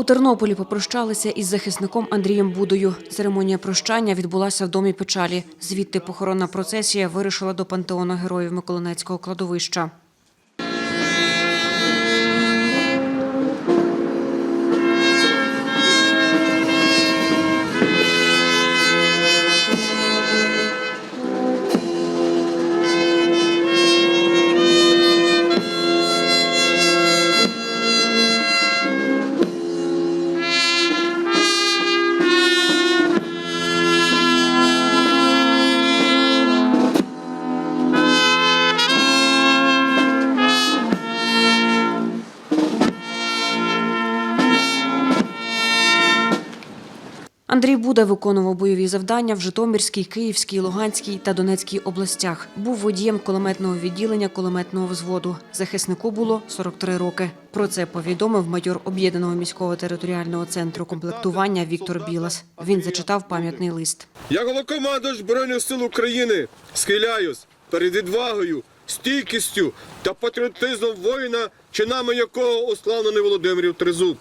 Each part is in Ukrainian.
У Тернополі попрощалися із захисником Андрієм Будою. Церемонія прощання відбулася в домі печалі. Звідти похоронна процесія вирушила до пантеону героїв Миколинецького кладовища. Андрій Буда виконував бойові завдання в Житомирській, Київській, Луганській та Донецькій областях. Був водієм кулеметного відділення кулеметного взводу. Захиснику було 43 роки. Про це повідомив майор об'єднаного міського територіального центру комплектування Віктор Білас. Він зачитав пам'ятний лист. Я головкомандуюч Збройних сил України схиляюсь перед відвагою, стійкістю та патріотизмом воїна, чинами якого уславлений Володимирів Тризуб.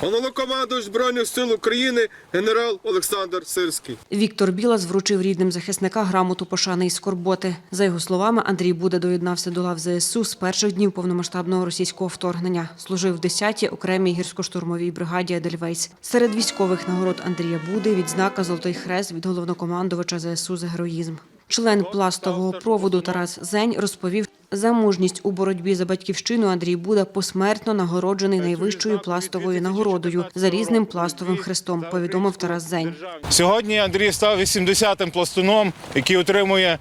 Головнокомандуюч Збройних сил України генерал Олександр Сирський. Віктор Білас вручив рідним захисника грамоту пошани і скорботи. За його словами, Андрій Буда доєднався до лав ЗСУ з перших днів повномасштабного російського вторгнення. Служив в 10-й окремій гірсько-штурмовій бригаді Едельвейс. Серед військових нагород Андрія Буди відзнака Золотий хрест від головнокомандувача ЗСУ за героїзм. Член пластового проводу Тарас Зень розповів, за мужність у боротьбі за батьківщину Андрій Буда посмертно нагороджений найвищою пластовою нагородою залізним пластовим хрестом. Повідомив Тарас Зень. Сьогодні Андрій став 80-м пластуном, який отримує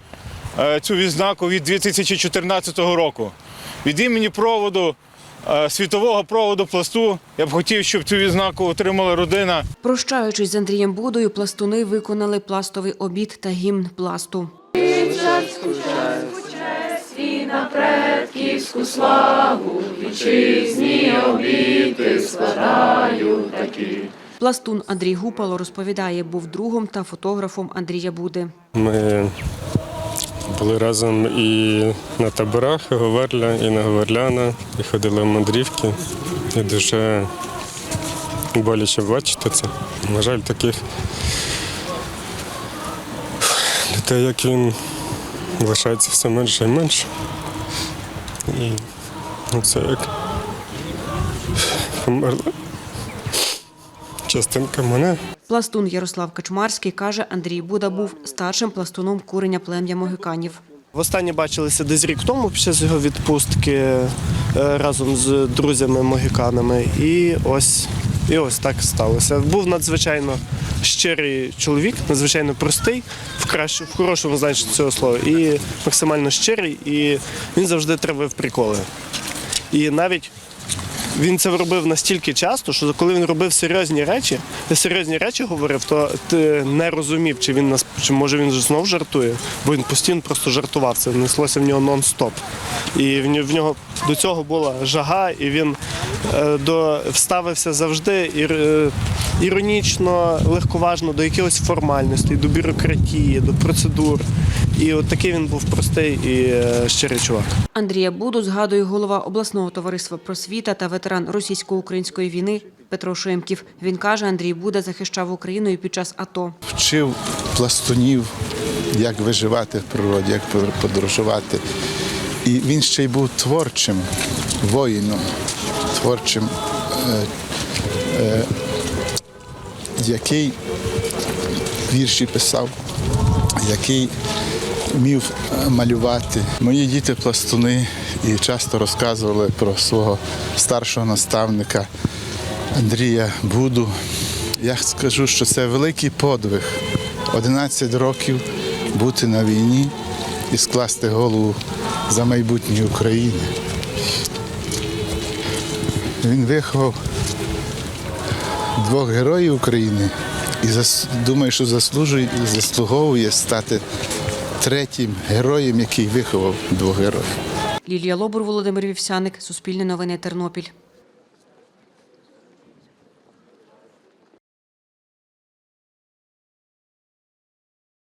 е, цю відзнаку від 2014 року. Від імені проводу, світового проводу пласту, я б хотів, щоб цю відзнаку отримала родина Прощаючись з Андрієм Будою, пластуни виконали пластовий обід та гімн пласту. Пластун Андрій Гупало розповідає, був другом та фотографом Андрія Буди. Ми були разом і на таборах і Говерля, і на Говерляна, і ходили в мандрівки. І дуже боляче бачити це. На жаль, таких людей, як він, лишається все менше і менше. І ну, це як померла частинка мене. Пластун Ярослав Качмарський каже, Андрій Буда був старшим пластуном курення плем'я могиканів. Востаннє бачилися десь рік тому під час його відпустки е, разом з друзями-могіканами. І ось, і ось так сталося. Був надзвичайно щирий чоловік, надзвичайно простий, в, кращ, в хорошому значенні цього слова, і максимально щирий, і він завжди травив приколи. І навіть він це робив настільки часто, що коли він робив серйозні речі, серйозні речі говорив, то ти не розумів, чи він нас чи може він знов жартує, бо він постійно просто жартував. Це неслося в нього нон-стоп. І в нього, в нього до цього була жага, і він е, до вставився завжди ір, е, іронічно, легковажно до якихось формальностей, до бюрократії, до процедур. І от такий він був простий і е, щирий чувак. Андрія Буду згадує голова обласного товариства просвіта та ветеран російсько-української війни Петро Шимків. Він каже, Андрій Буда захищав Україну і під час АТО. вчив пластунів, як виживати в природі, як подорожувати. І він ще й був творчим воїном, творчим, е, е, який вірші писав, який вмів е, малювати. Мої діти пластуни і часто розказували про свого старшого наставника Андрія Буду. Я скажу, що це великий подвиг. 11 років бути на війні і скласти голову за майбутнє України. Він виховав двох героїв України і думаю, що заслужує, заслуговує стати третім героєм, який виховав двох героїв. Лілія Лобур, Володимир Вівсяник, Суспільне новини Тернопіль.